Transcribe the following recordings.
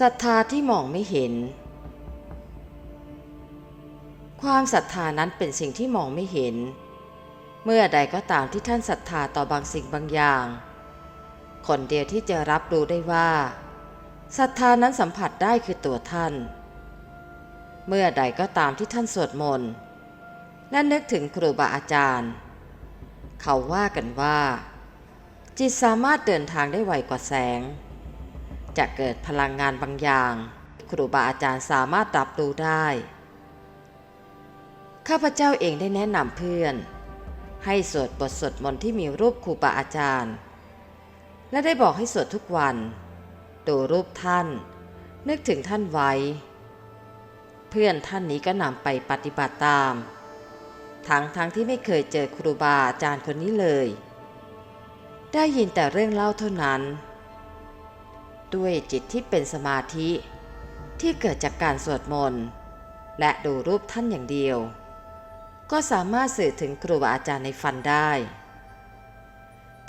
ศรัทธาที่มองไม่เห็น ความศรัทธานั้นเป็นสิ่งที่มองไม่เห็น เมื่อใดก็ตามที่ท่านศรัทธาต่อบางสิ่งบางอย่าง คนเดียวที่จะรับรู้ได้ว่าศรัทธานั้นสัมผัสได้คือตัวท่าน เมื่อใดก็ตามที่ท่านสวดมนต์และนึกถึงครูบาอาจารย์ เขาว่ากันว่า จิตสามารถเดินทางได้ไวกว่าแสง จะเกิดพลังงานบางอย่าง ครูบาอาจารย์สามารถรับรู้ได้ ข้าพเจ้าเองได้แนะนำเพื่อน ให้สวดบทสวดมนต์ที่มีรูปครูบาอาจารย์ และได้บอกให้สวดทุกวัน ดูรูปท่าน นึกถึงท่านไว้ เพื่อนท่านนี้ก็นำไปปฏิบัติตาม ทั้งทั้งที่ไม่เคยเจอครูบาอาจารย์คนนี้เลย ได้ยินแต่เรื่องเล่าเท่านั้น ด้วยจิตที่เป็นสมาธิ ที่เกิดจากการสวดมนต์ และดูรูปท่านอย่างเดียว ก็สามารถสื่อถึงครูบาอาจารย์ในฝันได้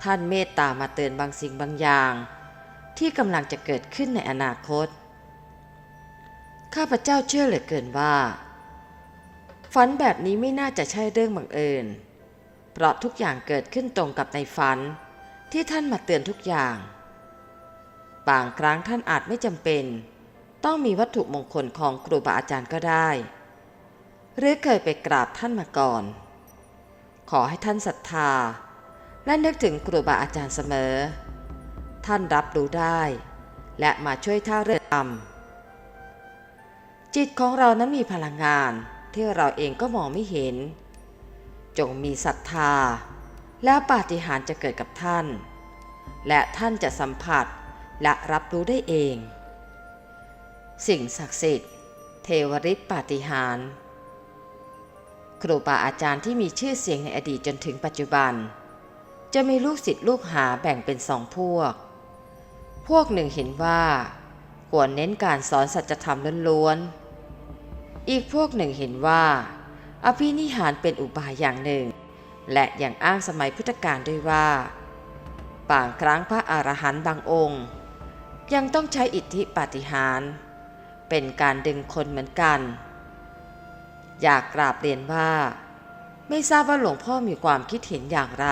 ท่านเมตตามาเตือนบางสิ่งบางอย่าง ที่กำลังจะเกิดขึ้นในอนาคต ข้าพเจ้าเชื่อเหลือเกินว่าฝันแบบนี้ไม่น่าจะใช่เรื่องบังเอิญ เพราะทุกอย่างเกิดขึ้นตรงกับในฝันที่ท่านมาเตือนทุกอย่าง บางครั้งท่านอาจไม่จำเป็น ต้องมีวัตถุมงคลของครูบาอาจารย์ก็ได้ หรือเคยไปกราบท่านมาก่อน ขอให้ท่านศรัทธา และนึกถึงครูบาอาจารย์เสมอ ท่านรับรู้ได้ และมาช่วยท่าเรือทำจิตของเรานั้นมีพลังงานที่เราเองก็มองไม่เห็น จงมีศรัทธา แล้วปาฏิหาริย์จะเกิดกับท่าน และท่านจะสัมผัส และรับรู้ได้เอง สิ่งศักดิ์สิทธิ์ เทวฤทธิ์ปาฏิหาริย์ครูบาอาจารย์ที่มีชื่อเสียงในอดีตจนถึงปัจจุบัน จะมีลูกศิษย์ลูกหาแบ่งเป็นสองพวก พวกหนึ่งเห็นว่าควรเน้นการสอนสัจธรรมล้วนๆ อีกพวกหนึ่งเห็นว่า อภินิหารเป็นอุบายอย่างหนึ่ง และอย่างอ้างสมัยพุทธกาลด้วยว่า บางครั้งพระอรหันต์บางองค์ ยังต้องใช้อิทธิปาฏิหาริย์เป็นการดึงคนเหมือนกัน อยากกราบเรียนว่า ไม่ทราบว่าหลวงพ่อมีความคิดเห็นอย่างไร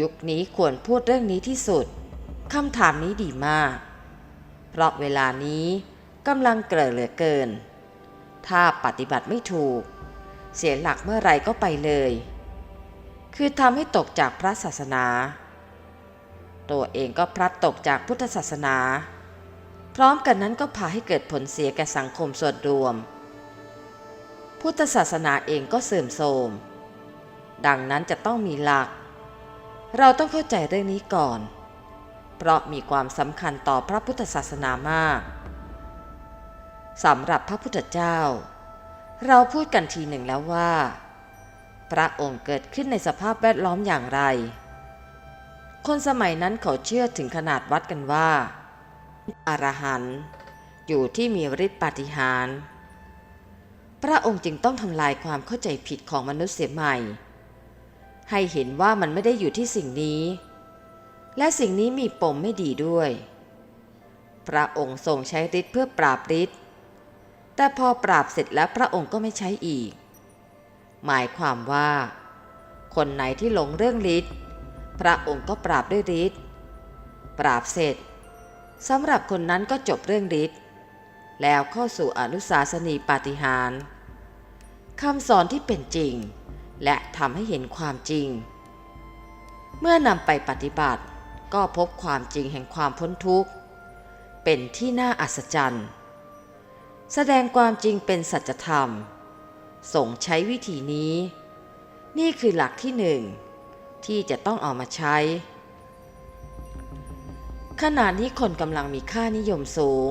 ยุคนี้ควรพูดเรื่องนี้ที่สุดคำถามนี้ดีมาก เพราะเวลานี้กำลังเกลอเหลือเกิน ถ้าปฏิบัติไม่ถูก เสียหลักเมื่อไรก็ไปเลย คือทำให้ตกจากพระศาสนา ตัวเองก็พลัดตกจากพุทธศาสนา พร้อมกันนั้นก็พาให้เกิดผลเสียแก่สังคมส่วนรวม พุทธศาสนาเองก็เสื่อมโทรม ดังนั้นจะต้องมีหลัก เราต้องเข้าใจเรื่องนี้ก่อน เพราะมีความสำคัญต่อพระพุทธศาสนามากสำหรับพระพุทธเจ้า เราพูดกันทีหนึ่งแล้วว่า พระองค์เกิดขึ้นในสภาพแวดล้อมอย่างไร คนสมัยนั้นเขาเชื่อถึงขนาดวัดกันว่าอรหันต์อยู่ที่มีฤทธิปาฏิหาริย์พระองค์จึงต้องทำลายความเข้าใจผิดของมนุษย์เสียใหม่ ให้เห็นว่ามันไม่ได้อยู่ที่สิ่งนี้ และสิ่งนี้มีปมไม่ดีด้วย พระองค์ทรงใช้ฤทธิ์เพื่อปราบฤทธิ์แต่พอปราบเสร็จแล้วพระองค์ก็ไม่ใช้อีก หมายความว่า คนไหนที่หลงเรื่องฤทธิ์ พระองค์ก็ปราบด้วยฤทธิ์ปราบเสร็จสำหรับคนนั้นก็จบเรื่องฤทธิ์แล้วเข้าสู่อนุสาสนีปาฏิหาริย์คำสอนที่เป็นจริง และทำให้เห็นความจริง เมื่อนำไปปฏิบัติก็พบความจริงแห่งความพ้นทุกข์ เป็นที่น่าอัศจรรย์ แสดงความจริงเป็นสัจธรรม ส่งใช้วิธีนี้ นี่คือหลักที่หนึ่ง ที่จะต้องเอามาใช้ ขณะนี้คนกำลังมีค่านิยมสูง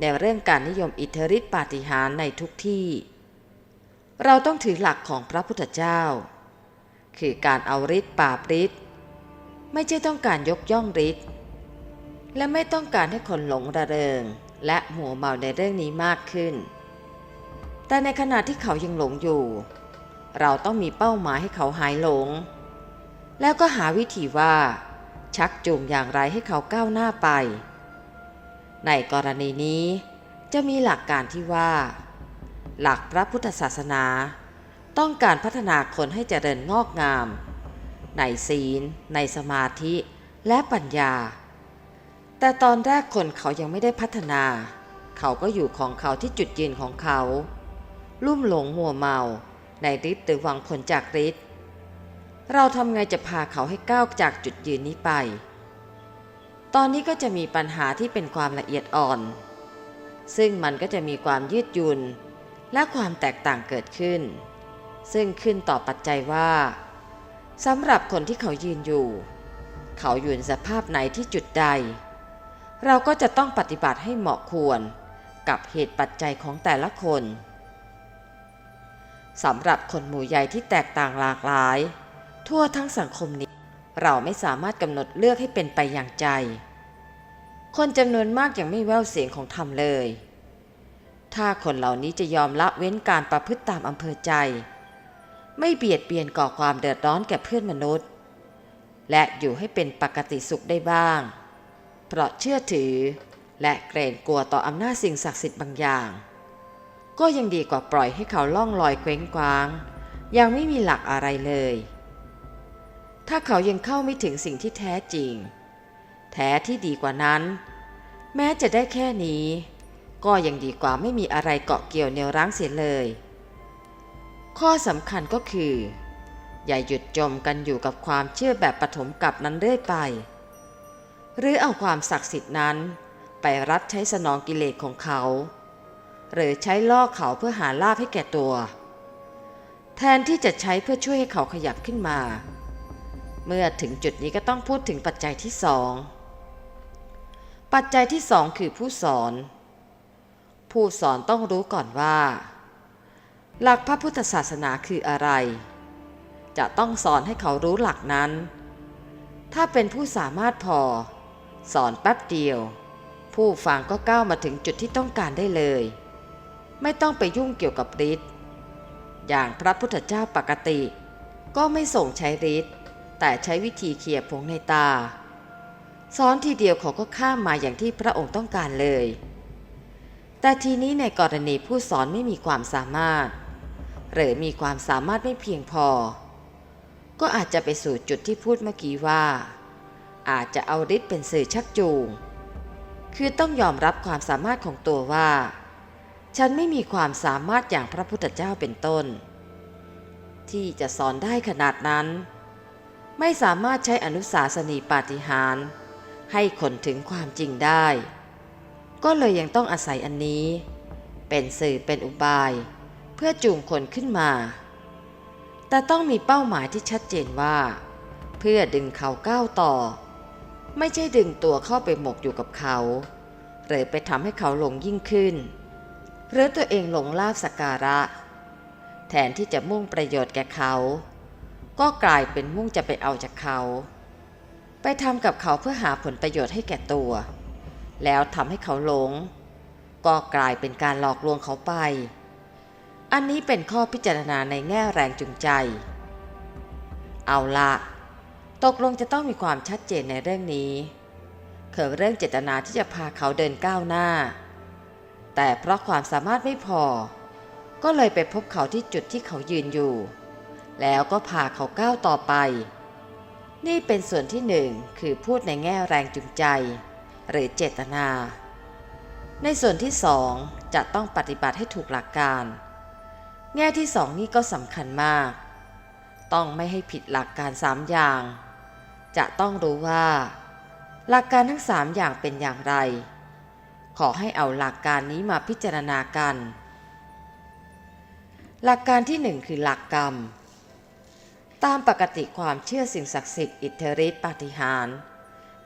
ในเรื่องการนิยมอิทธิฤทธิปาฏิหาริย์ในทุกที่ เราต้องถือหลักของพระพุทธเจ้า คือการเอาฤทธิ์ปราบฤทธิ์ไม่ใช่ต้องการยกย่องฤทธิ์และไม่ต้องการให้คนหลงระเริง และหัวเมาในเรื่องนี้มากขึ้น แต่ในขณะที่เขายังหลงอยู่ เราต้องมีเป้าหมายให้เขาหายหลง แล้วก็หาวิธีว่า ชักจูงอย่างไรให้เขาก้าวหน้าไป ในกรณีนี้จะมีหลักการที่ว่า หลักพระพุทธศาสนา ต้องการพัฒนาคนให้เจริญงอกงาม ในศีล ในสมาธิและปัญญา แต่ตอนแรกคนเขายังไม่ได้พัฒนา เขาก็อยู่ของเขาที่จุดยืนของเขา ลุ่มหลงมัวเมา ในฤทธิ์หรือหวังผลจากฤทธิ์ เราทำไงจะพาเขาให้ก้าวจากจุดยืนนี้ไป ตอนนี้ก็จะมีปัญหาที่เป็นความละเอียดอ่อน ซึ่งมันก็จะมีความยืดหยุ่น และความแตกต่างเกิดขึ้น ซึ่งขึ้นต่อปัจจัยว่าสำหรับคนที่เขายืนอยู่ เขาอยู่ในสภาพไหนที่จุดใด เราก็จะต้องปฏิบัติให้เหมาะควรกับเหตุปัจจัยของแต่ละคนสำหรับคนหมู่ใหญ่ที่แตกต่างหลากหลาย ทั่วทั้งสังคมนี้ เราไม่สามารถกำหนดเลือกให้เป็นไปอย่างใจ คนจำนวนมากยังไม่แววเสียงของธรรมเลย ถ้าคนเหล่านี้จะยอมละเว้นการประพฤติตามอำเภอใจ ไม่เบียดเบียนก่อความเดือดร้อนแก่เพื่อนมนุษย์ และอยู่ให้เป็นปกติสุขได้บ้าง เพราะเชื่อถือและเกรงกลัวต่ออำนาจสิ่งศักดิ์สิทธิ์บางอย่าง ก็ยังดีกว่าปล่อยให้เขาล่องลอยเคว้งคว้าง ยังไม่มีหลักอะไรเลย ถ้าเขายังเข้าไม่ถึงสิ่งที่แท้จริง แท้ที่ดีกว่านั้น แม้จะได้แค่นี้ ก็ยังดีกว่าไม่มีอะไรเกาะเกี่ยวแนวรั้งเสียเลย ข้อสำคัญก็คือ อย่าหยุดจมกันอยู่กับความเชื่อแบบปฐมกับนั้นเรื่อยไป หรือเอาความศักดิ์สิทธิ์นั้น ไปรับใช้สนองกิเลสของเขา หรือใช้ล่อเขาเพื่อหาลาภให้แก่ตัว แทนที่จะใช้เพื่อช่วยให้เขาขยับขึ้นมา เมื่อถึงจุดนี้ก็ต้องพูดถึงปัจจัยที่สองปัจจัยที่สองคือผู้สอน ผู้สอนต้องรู้ก่อนว่า หลักพระพุทธศาสนาคืออะไร จะต้องสอนให้เขารู้หลักนั้น ถ้าเป็นผู้สามารถพอ สอนแป๊บเดียว ผู้ฟังก็ก้าวมาถึงจุดที่ต้องการได้เลย ไม่ต้องไปยุ่งเกี่ยวกับฤทธิ์อย่างพระพุทธเจ้าปกติ ก็ไม่ส่งใช้ฤทธิ์ แต่ใช้วิธีเขี่ยผงในตาสอนทีเดียวเขาก็ข้ามมาอย่างที่พระองค์ต้องการเลย แต่ทีนี้ในกรณีผู้สอนไม่มีความสามารถ หรือมีความสามารถไม่เพียงพอ ก็อาจจะไปสู่จุดที่พูดเมื่อกี้ว่า อาจจะเอาฤทธิ์เป็นสื่อชักจูง คือต้องยอมรับความสามารถของตัวว่า ฉันไม่มีความสามารถอย่างพระพุทธเจ้าเป็นต้น ที่จะสอนได้ขนาดนั้น ไม่สามารถใช้อนุสาสนีปาฏิหาริย์ให้คนถึงความจริงได้ ก็เลยยังต้องอาศัยอันนี้ เป็นสื่อเป็นอุบาย เพื่อจูงคนขึ้นมา แต่ต้องมีเป้าหมายที่ชัดเจนว่า เพื่อดึงเขาก้าวต่อ ไม่ใช่ดึงตัวเข้าไปหมกอยู่กับเขา หรือไปทำให้เขาหลงยิ่งขึ้น หรือตัวเองหลงลาบสกการะ แทนที่จะมุ่งประโยชน์แก่เขา ก็กลายเป็นมุ่งจะไปเอาจากเขา ไปทำกับเขาเพื่อหาผลประโยชน์ให้แก่ตัว แล้วทำให้เขาหลง ก็กลายเป็นการหลอกลวงเขาไป อันนี้เป็นข้อพิจารณาในแง่แรงจูงใจ เอาละตกลงจะต้องมีความชัดเจนในเรื่องนี้คือเรื่องเจตนาที่จะพาเขาเดินก้าวหน้า แต่เพราะความสามารถไม่พอ ก็เลยไปพบเขาที่จุดที่เขายืนอยู่ แล้วก็พาเขาก้าวต่อไป นี่เป็นส่วนที่หนึ่งคือพูดในแง่แรงจูงใจ หรือเจตนา ในส่วนที่สองจะต้องปฏิบัติให้ถูกหลักการ แง่ที่สองนี่ก็สำคัญมาก ต้องไม่ให้ผิดหลักการสามอย่าง จะต้องรู้ว่า หลักการทั้งสามอย่างเป็นอย่างไร ขอให้เอาหลักการนี้มาพิจารณากัน หลักการที่หนึ่งคือหลักกรรม ตามปกติความเชื่อสิ่งศักดิ์สิทธิ์อิทธิฤทธิปาฏิหาริย์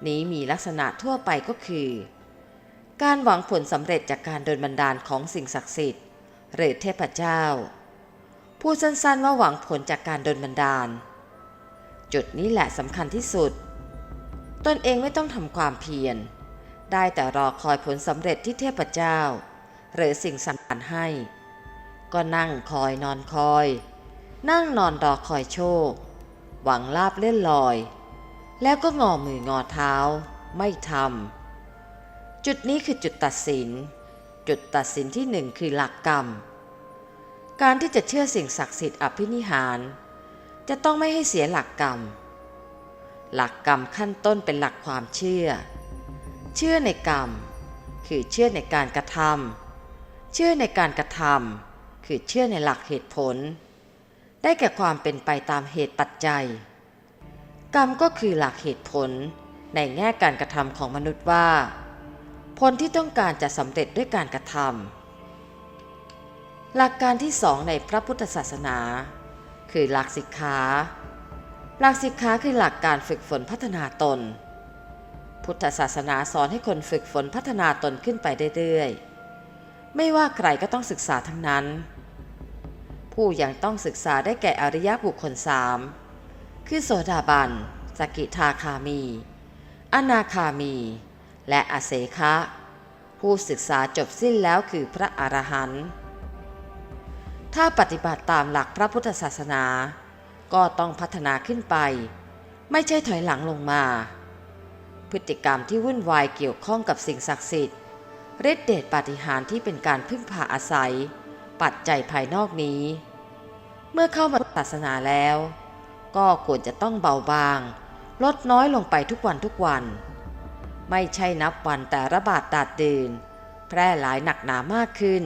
นี้มีลักษณะทั่วไปก็คือ การหวังผลสำเร็จจากการโดนบันดาลของสิ่งศักดิ์สิทธิ์หรือเทพเจ้า พูดสั้นๆว่าหวังผลจากการโดนบันดาล จุดนี้แหละสำคัญที่สุด ตนเองไม่ต้องทำความเพียร ได้แต่รอคอยผลสำเร็จที่เทพเจ้า หรือสิ่งสำคัญให้ ก็นั่งคอยนอนคอย นั่งนอนรอคอยโชค หวังลาบเล่นลอย แล้วก็งอมืองอเท้า ไม่ทำจุดนี้คือจุดตัดสิน จุดตัดสินที่หนึ่งคือหลักกรรม การที่จะเชื่อสิ่งศักดิ์สิทธิ์อภินิหาร จะต้องไม่ให้เสียหลักกรรม หลักกรรมขั้นต้นเป็นหลักความเชื่อ เชื่อในกรรม คือเชื่อในการกระทำเชื่อในการกระทำคือเชื่อในหลักเหตุผล ได้แก่ความเป็นไปตามเหตุปัจจัย กรรมก็คือหลักเหตุผลในแง่การกระทำของมนุษย์ว่า ผลที่ต้องการจะสำเร็จด้วยการกระทำหลักการที่สองในพระพุทธศาสนา คือหลักสิกขาหลักสิกขาคือหลักการฝึกฝนพัฒนาตน พุทธศาสนาสอนให้คนฝึกฝนพัฒนาตนขึ้นไปเรื่อยๆไม่ว่าใครก็ต้องศึกษาทั้งนั้น ผู้ยังต้องศึกษาได้แก่อริยบุคคลสามคือโสดาบันสกิทาคามี อนาคามี และอเสคะ ผู้ศึกษาจบสิ้นแล้วคือพระอรหันต์ถ้าปฏิบัติตามหลักพระพุทธศาสนา ก็ต้องพัฒนาขึ้นไป ไม่ใช่ถอยหลังลงมา พฤติกรรมที่วุ่นวายเกี่ยวข้องกับสิ่งศักดิ์สิทธิ์ฤทธิเดชปาฏิหาริย์ที่เป็นการพึ่งพาอาศัย ปัจจัยภายนอกนี้ เมื่อเข้ามาศาสนาแล้ว ก็ควรจะต้องเบาบาง ลดน้อยลงไปทุกวันทุกวัน ไม่ใช่นับวันแต่ระบาดตาดตื่น แพร่หลายหนักหนามากขึ้น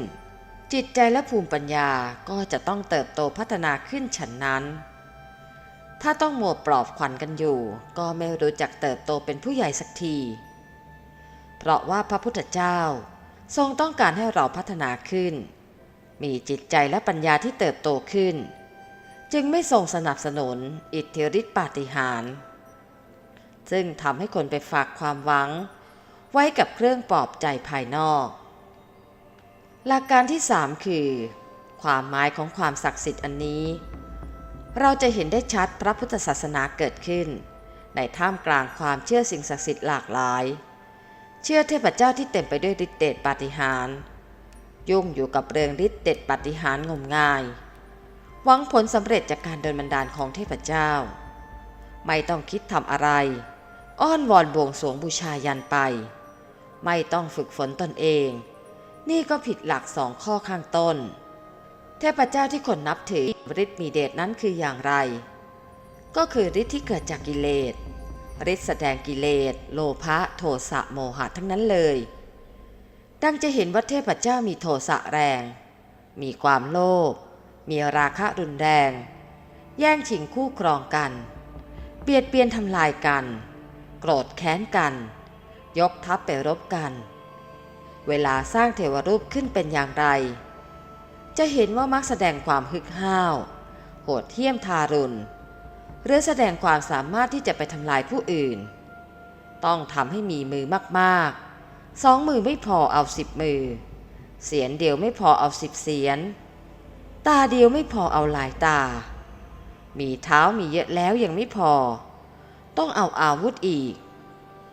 จิตใจและภูมิปัญญาก็จะต้องเติบโตพัฒนาขึ้นฉันนั้น ถ้าต้องมัวปลอบขวัญกันอยู่ ก็ไม่รู้จักเติบโตเป็นผู้ใหญ่สักทีเพราะว่าพระพุทธเจ้าทรงต้องการให้เราพัฒนาขึ้น มีจิตใจและปัญญาที่เติบโตขึ้น จึงไม่ทรงสนับสนุนอิทธิฤทธิปาฏิหาริย์ซึ่งทำให้คนไปฝากความหวัง ไว้กับเครื่องปลอบใจภายนอก หลักการที่สามคือ ความหมายของความศักดิ์สิทธิ์อันนี้ เราจะเห็นได้ชัดพระพุทธศาสนาเกิดขึ้น ในท่ามกลางความเชื่อสิ่งศักดิ์สิทธิ์หลากหลาย เชื่อเทพเจ้าที่เต็มไปด้วยฤทธิเดชปาฏิหาริย์ ยุ่งอยู่กับเรื่องฤทธิเดชปฏิหารงมงาย หวังผลสำเร็จจากการโดนบันดาลของเทพเจ้า ไม่ต้องคิดทำอะไร อ้อนวอนบวงสวงบูชายันไป ไม่ต้องฝึกฝนตนเอง นี่ก็ผิดหลักสองข้อข้างต้น เทพเจ้าที่คนนับถือฤทธิ์มีเดชนั้นคืออย่างไร ก็คือฤทธิ์ที่เกิดจากกิเลสฤทธิ์แสดงกิเลส โลภะ โทสะ โมหะทั้งนั้นเลย ดังจะเห็นว่าเทพเจ้ามีโทสะแรง มีความโลภ มีราคะรุนแรง แย่งชิงคู่ครองกัน เบียดเบียนทำลายกัน โกรธแค้นกัน ยกทัพไปรบกัน เวลาสร้างเทวรูปขึ้นเป็นอย่างไร จะเห็นว่ามักแสดงความฮึกห้าว โหดเหี้ยมทารุณ หรือแสดงความสามารถที่จะไปทำลายผู้อื่น ต้องทำให้มีมือมากๆ สองมือไม่พอเอาสิบมือ เสียนเดียวไม่พอเอาสิบเสียน ตาเดียวไม่พอเอาหลายตา มีเท้ามีเยอะแล้วยังไม่พอ ต้องเอาอาวุธอีก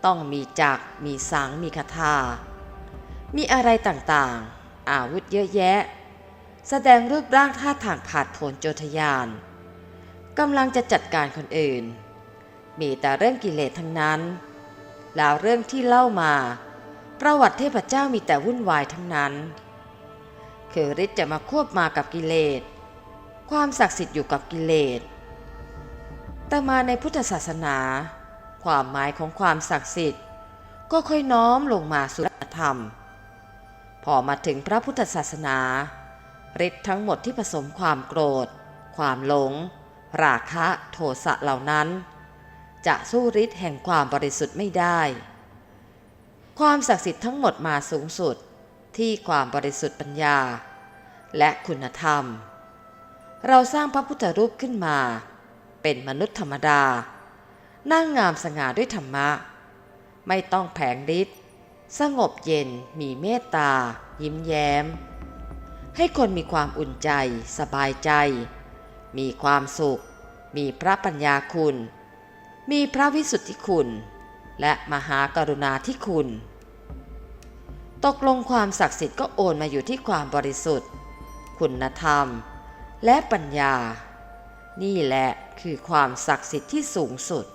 ต้องมีจักรมีสังมีคาถา มีอะไรต่างๆ อาวุธเยอะแยะ แสดงรูปร่างท่าทางผาดโผนโจทยานกำลังจะจัดการคนอื่น มีแต่เรื่องกิเลสทั้งนั้น แล้วเรื่องที่เล่ามา ประวัติเทพเจ้ามีแต่วุ่นวายทั้งนั้น คือฤทธิ์จะมาควบมากับกิเลส ความศักดิ์สิทธิ์อยู่กับกิเลส แต่มาในพุทธศาสนา ความหมายของความศักดิ์สิทธิ์ ก็ค่อยน้อมลงมาสู่ธรรม พอมาถึงพระพุทธศาสนาฤทธิ์ทั้งหมดที่ผสมความโกรธ ความหลง ราคะ โทสะเหล่านั้น จะสู้ฤทธิ์แห่งความบริสุทธิ์ไม่ได้ ความศักดิ์สิทธิ์ทั้งหมดมาสูงสุดที่ความบริสุทธิ์ปัญญา และคุณธรรม เราสร้างพระพุทธรูปขึ้นมา เป็นมนุษย์ธรรมดา นั่งงามสง่าด้วยธรรมะ ไม่ต้องแผงฤทธิ์สงบเย็นมีเมตตา ยิ้มแย้ม ให้คนมีความอุ่นใจ สบายใจ มีความสุข มีพระปัญญาคุณ มีพระวิสุทธิคุณ และมหากรุณาธิคุณ ตกลงความศักดิ์สิทธิ์ก็โอนมาอยู่ที่ความบริสุทธิ์ คุณธรรม และปัญญา นี่แหละคือความศักดิ์สิทธิ์ที่สูงสุด